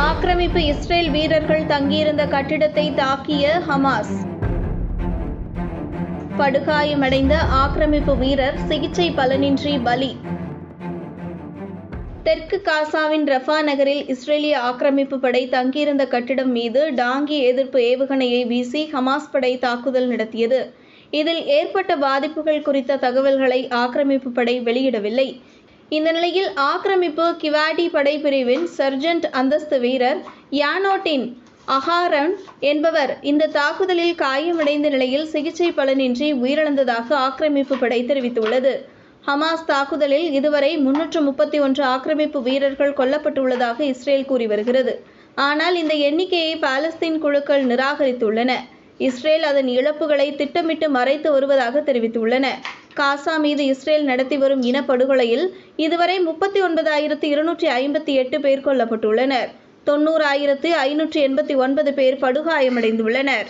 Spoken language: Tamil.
ஆக்கிரமிப்பு இஸ்ரேல் வீரர்கள் தங்கியிருந்த கட்டிடத்தை தாக்கிய ஹமாஸ். படுகாயமடைந்த ஆக்கிரமிப்பு வீரர் சிகிச்சை பலனின்றி பலி. தெற்கு காசாவின் ரஃபா நகரில் இஸ்ரேலிய ஆக்கிரமிப்பு படை தங்கியிருந்த கட்டிடம் மீது டாங்கி எதிர்ப்பு ஏவுகணையை வீசி ஹமாஸ் படை தாக்குதல் நடத்தியது. இதில் ஏற்பட்ட பாதிப்புகள் குறித்த தகவல்களை ஆக்கிரமிப்பு படை வெளியிடவில்லை. இந்த நிலையில் ஆக்கிரமிப்பு கிவாடி படைப்பிரிவின் சர்ஜென்ட் அந்தஸ்து வீரர் யானோட்டின் அஹாரன் என்பவர் இந்த தாக்குதலில் காயமடைந்த நிலையில் சிகிச்சை பலனின்றி உயிரிழந்ததாக ஆக்கிரமிப்பு படை தெரிவித்துள்ளது. ஹமாஸ் தாக்குதலில் இதுவரை முன்னூற்று முப்பத்தி ஒன்று ஆக்கிரமிப்பு வீரர்கள் கொல்லப்பட்டுள்ளதாக இஸ்ரேல் கூறி வருகிறது. ஆனால் இந்த எண்ணிக்கையை பாலஸ்தீன் குழுக்கள் நிராகரித்துள்ளன. இஸ்ரேல் அதன் இழப்புகளை திட்டமிட்டு மறைத்து வருவதாக தெரிவித்துள்ளன. காசா மீது இஸ்ரேல் நடத்தி வரும் இனப்படுகொலையில் இதுவரை முப்பத்தி ஒன்பதாயிரத்து இருநூற்றி ஐம்பத்தி எட்டு பேர் கொல்லப்பட்டுள்ளனர். தொன்னூறாயிரத்து ஐநூற்றி எண்பத்தி ஒன்பது பேர் படுகாயமடைந்துள்ளனர்.